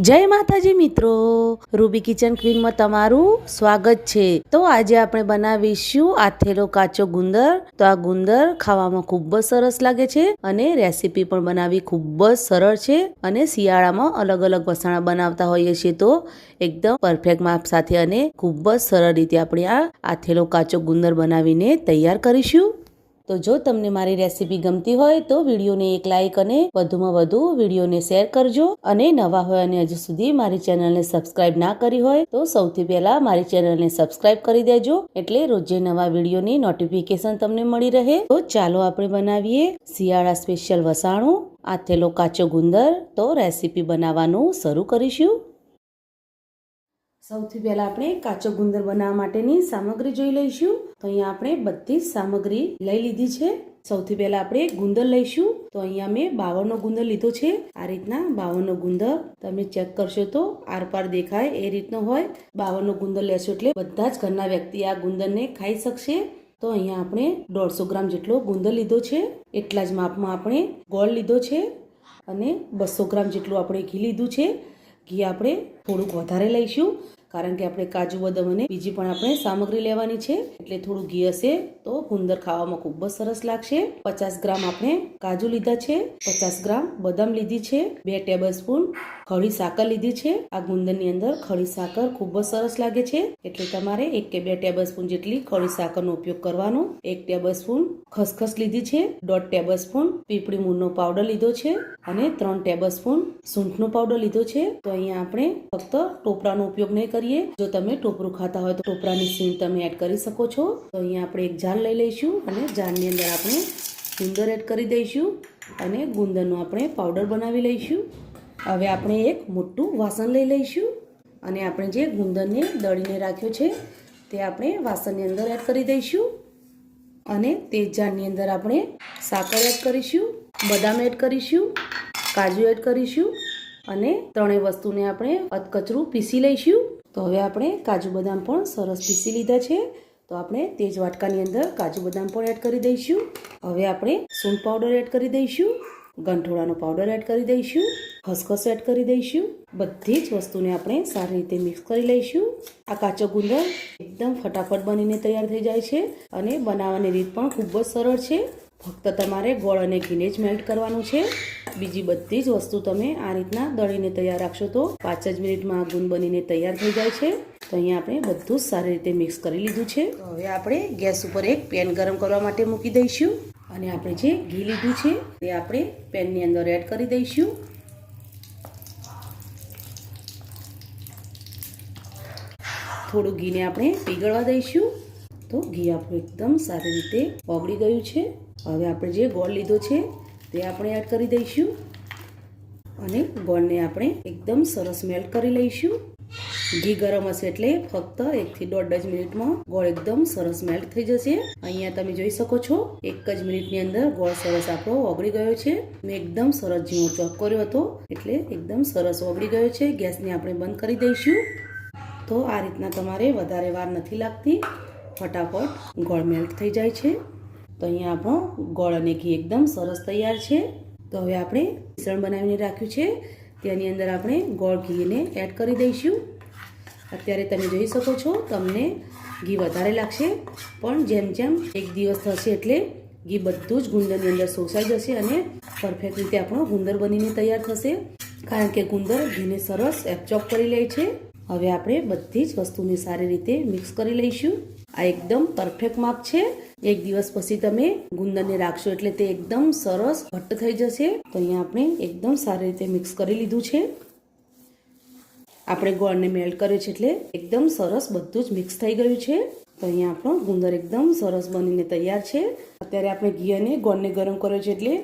જય માતાજી મિત્રો. રૂબી કિચન ક્વીનમાં તમારું સ્વાગત છે. તો આજે આપણે બનાવીશું આથેલો કાચો ગુંદર. તો આ ગુંદર ખાવામાં ખૂબ જ સરસ લાગે છે અને રેસીપી પણ બનાવવી ખૂબ જ સરળ છે અને શિયાળામાં અલગ અલગ વસાણા બનાવતા હોઈએ છીએ તો એકદમ પરફેક્ટ માપ સાથે અને ખૂબ જ સરળ રીતે આપણે આ આથેલો કાચો ગુંદર બનાવીને તૈયાર કરીશું. તો જો તમને મારી રેસીપી ગમતી હોય તો વિડીયોને એક લાઇક અને વધુમાં વધુ વિડીયોને શેર કરજો. અને નવા હોય અને હજુ સુધી મારી ચેનલને સબસ્ક્રાઇબ ના કરી હોય તો સૌથી પહેલાં મારી ચેનલને સબસ્ક્રાઇબ કરી દેજો. એટલે રોજે નવા વિડીયોની નોટિફિકેશન તમને મળી રહે. તો ચાલો આપણે બનાવીએ શિયાળા સ્પેશિયલ વસાણું. આથેલો કાચો ગુંદર. તો રેસીપી બનાવવાનું શરૂ કરીશું. સૌથી પહેલા આપણે કાચો ગુંદર બનાવવા માટેની સામગ્રી જોઈ લઈશું. તો અહીંયા આપણે બધી સામગ્રી લઈ લીધી છે. સૌથી પહેલા આપણે ગુંદર લઈશું. તો અહીંયા મેં બાવનનો ગુંદર લીધો છે. આ રીતના બાવનનો ગુંદર તમે ચેક કરશો તો આરપાર દેખાય એ રીતનો હોય. બાવનનો ગુંદર લેશો એટલે બધા જ ઘરના વ્યક્તિ આ ગુંદરને ખાઈ શકશે. તો અહીંયા આપણે દોઢસો ગ્રામ જેટલો ગુંદર લીધો છે. એટલા જ માપમાં આપણે ગોળ લીધો છે. અને બસો ગ્રામ જેટલું આપણે ઘી લીધું છે. ઘી આપણે થોડુંક વધારે લઈશું, કારણ કે આપણે કાજુ, બદામ અને બીજી પણ આપણે સામગ્રી લેવાની છે. એટલે થોડું ઘી હશે તો ગુંદર ખાવામાં ખૂબ જ સરસ લાગશે. પચાસ ગ્રામ આપણે કાજુ લીધા છે, પચાસ ગ્રામ બદામ લીધી છે, બે ટેબલ સ્પૂન ખડી સાકર લીધી છે. આ ગુંદરની અંદર ખડી સાકર ખૂબ જ સરસ લાગે છે. એટલે તમારે એક કે બે ટેબલ જેટલી ખડી સાકરનો ઉપયોગ કરવાનો. એક ટેબલ સ્પૂન ખસખસ લીધી છે. દોઢ ટેબલ પીપળી મૂળનો પાવડર લીધો છે. અને ત્રણ ટેબલ સ્પૂન સૂંઠનો પાવડર લીધો છે. તો અહીંયા આપણે ફક્ત ટોપરાનો ઉપયોગ નહીં કરીએ. જો તમે ટોપરું ખાતા હોય તો ટોપરાની સીણ તમે એડ કરી શકો છો. તો અહીંયા આપણે એક જાર લઈ લઈશું અને જારની અંદર આપણે ગુંદર એડ કરી દઈશું. અને ગુંદરનો આપણે પાવડર બનાવી લઈશું. હવે આપણે એક મોટું વાસણ લઈ લઈશું અને આપણે જે ગુંદરને દળીને રાખ્યો છે તે આપણે વાસણની અંદર એડ કરી દઈશું અને તે જારની અંદર આપણે સાકર એડ કરીશું, બદામ એડ કરીશું, કાજુ એડ કરીશું અને ત્રણેય વસ્તુને આપણે અધકચરું પીસી લઈશું. તો હવે આપણે કાજુ બદામ પણ સરસ પીસી લીધા છે. તો આપણે તે જ વાટકાની અંદર કાજુ બદામ પણ એડ કરી દઈશું. હવે આપણે સૂંઠ પાવડર એડ કરી દઈશું. ગંઠોળાનો પાવડર એડ કરી દઈશું, ખસખસ એડ કરી દઈશું, બધી જ વસ્તુને આપણે સારી રીતે મિક્સ કરી લઈશું. આ કાચો ગુંદર એકદમ ફટાફટ બનીને તૈયાર થઈ જાય છે અને બનાવવાની રીત પણ ખૂબ જ સરળ છે. ફક્ત તમારે ગોળ અને ઘીને જ મેલ્ટ કરવાનું છે. બીજી બધી જ વસ્તુ તમે આ રીતના દળીને તૈયાર રાખશો તો પાંચ જ મિનિટમાં આ ગુંદ બનીને તૈયાર થઈ જાય છે. તો અહીંયા આપણે બધું જ સારી રીતે મિક્સ કરી લીધું છે. હવે આપણે ગેસ ઉપર એક પેન ગરમ કરવા માટે મૂકી દઈશું. અને આપણે જે ઘી લીધું છે તે આપણે પેનની અંદર એડ કરી દઈશું. થોડું ઘીને આપણે પીગળવા દઈશું. તો ઘી આપણું એકદમ સારી રીતે ઓગળી ગયું છે. હવે આપણે જે ગોળ લીધો છે, તે આપણે એડ કરી દઈશું. અને ગોળને આપણે એકદમ સરસ મેલ્ટ કરી લઈશું. ઘી ગરમ હશે એટલે ફક્ત એકથી દોઢ જ મિનિટમાં ગોળ એકદમ સરસ મેલ્ટ થઈ જશે. અહીંયા તમે જોઈ શકો છો, એક જ મિનિટની અંદર ગોળ સરસ આપણો ઓગળી ગયો છે. મેં એકદમ સરસ ઝીણો ચોપ કર્યો હતો, એટલે એકદમ સરસ ઓગળી ગયો છે. ગેસને આપણે બંધ કરી દઈશું. તો આ રીતના તમારે વધારે વાર નથી લાગતી. ફટાફટ ગોળ મેલ્ટ થઈ જાય છે. તો અહીંયા આપણો ગોળ અને ઘી એકદમ સરસ તૈયાર છે. તો હવે આપણે મિશ્રણ બનાવીને રાખ્યું છે. તેની અંદર આપણે ગોળ ઘીને એડ કરી દઈશું. અત્યારે તમે જોઈ શકો છો, તમને ઘી વધારે લાગશે. પણ જેમ જેમ એક દિવસ થશે એટલે ઘી બધું જ ગુંદરની અંદર શોષાઈ જશે અને પરફેક્ટ રીતે આપણો ગુંદર બનીને તૈયાર થશે. કારણ કે ગુંદર ઘીને સરસ એબ્ઝોર્બ કરી લે છે. હવે આપણે બધી જ વસ્તુને સારી રીતે મિક્સ કરી લઈશું. આ એકદમ પરફેક્ટ માપ છે. એક દિવસ પછી તમે ગુંદરને રાખશો એટલે તે એકદમ સરસ ઘટ્ટ થઈ જશે. તો અહીંયા આપણે એકદમ સારી રીતે મિક્સ કરી લીધું છે. આપણે ગોળને મેલ્ટ કર્યો છે એટલે એકદમ સરસ બધું જ મિક્સ થઈ ગયું છે. તો અહીંયા આપણો ગુંદર એકદમ સરસ બનીને તૈયાર છે. અત્યારે આપણે ઘી અને ગોળને ગરમ કર્યો છે એટલે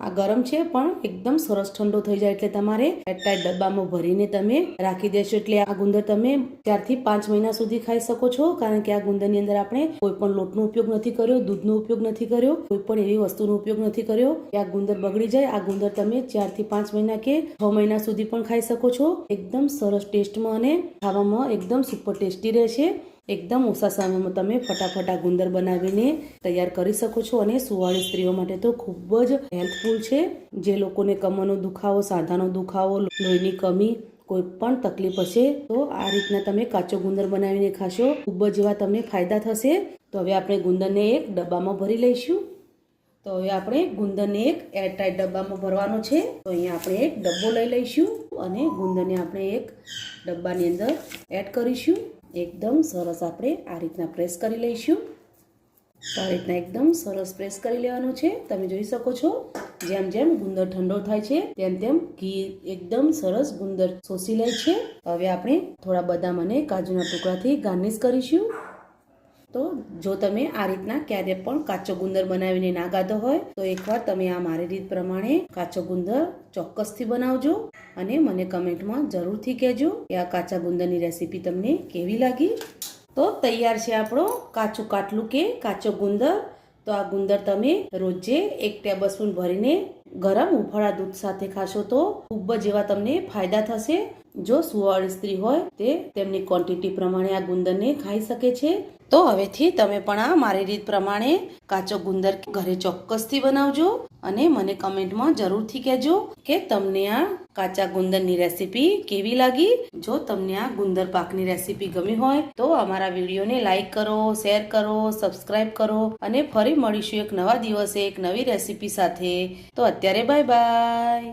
આ ગરમ છે, પણ એકદમ સરસ ઠંડો થઈ જાય એટલે તમારે એરટાઈટ ડબ્બામાં ભરીને તમે રાખી દેશો. એટલે આ ગુંદર તમે ચારથી પાંચ મહિના સુધી ખાઈ શકો છો, કારણ કે આ ગુંદરની અંદર આપણે કોઈ પણ લોટનો ઉપયોગ નથી કર્યો, દૂધનો ઉપયોગ નથી કર્યો કોઈ પણ એવી વસ્તુનો ઉપયોગ નથી કર્યો કે આ ગુંદર બગડી જાય. આ ગુંદર તમે ચારથી પાંચ મહિના કે છ મહિના સુધી પણ ખાઈ શકો છો. એકદમ સરસ ટેસ્ટમાં અને ખાવામાં એકદમ સુપર ટેસ્ટી રહેશે. એકદમ ઓછા સમયમાં તમે ફટાફટ આ ગુંદર બનાવીને તૈયાર કરી શકો છો અને સુવાળી સ્ત્રીઓ માટે તો ખૂબ જ હેલ્પફુલ છે. જે લોકોને કમરનો દુખાવો, સાંધાનો દુખાવો, લોહીની કમી, કોઈ પણ તકલીફ હશે, તો આ રીતના તમે કાચો ગુંદર બનાવીને ખાશો. ખૂબ જ એવા તમને ફાયદા થશે. તો હવે આપણે ગુંદરને એક ડબ્બામાં ભરી લઈશું. તો હવે આપણે ગુંદરને એક એરટાઈટ ડબ્બામાં ભરવાનો છે. તો અહીંયા આપણે એક ડબ્બો લઈ લઈશું અને ગુંદરને આપણે એક ડબ્બાની અંદર એડ કરીશું. એકદમ સરસ આપણે આ રીતના પ્રેસ કરી લઈશું. તો આ રીતના એકદમ સરસ પ્રેસ કરી લેવાનું છે. તમે જોઈ શકો છો, જેમ જેમ ગુંદર ઠંડો થાય છે, તેમ તેમ ઘી એકદમ સરસ ગુંદર શોષી લે છે. હવે આપણે થોડા બદામ અને કાજુના ટુકડાથી ગાર્નિશ કરીશું. તો જો તમે આ રીતના ક્યારે પણ કાચો ગુંદર બનાવીને ના ગાધો હોય, તો એકવાર તમે આ મારી રીત પ્રમાણે કાચો ગુંદર ચોક્કસથી બનાવજો અને મને કમેન્ટમાં જરૂરથી કહેજો કે આ કાચા ગુંદરની રેસીપી તમને કેવી લાગી. તો તૈયાર છે આપણો કાચું કાટલું કે કાચો ગુંદર. તો આ ગુંદર તમે રોજે એક ટેબલ સ્પૂન ભરીને ગરમ ઉફાળા દૂધ સાથે ખાશો તો ખૂબ જ એવા તમને ફાયદા થશે. જો સુવાળી સ્ત્રી હોય, તે તેમની ક્વોન્ટિટી પ્રમાણે આ ગુંદરને ખાઈ શકે છે. તો હવેથી તમે પણ આ મારી રીત પ્રમાણે કાચો ગુંદર ઘરે ચોક્કસથી બનાવજો અને મને કમેન્ટમાં જરૂરથી કહેજો કે તમને આ કાચા ગુંદરની રેસીપી કેવી લાગી. જો તમને આ ગુંદર પાકની રેસીપી ગમી હોય તો અમારા વિડીયોને લાઈક કરો, શેર કરો સબસ્ક્રાઈબ કરો અને ફરી મળીશું એક નવા દિવસે એક નવી રેસીપી સાથે. તો અત્યારે બાય બાય.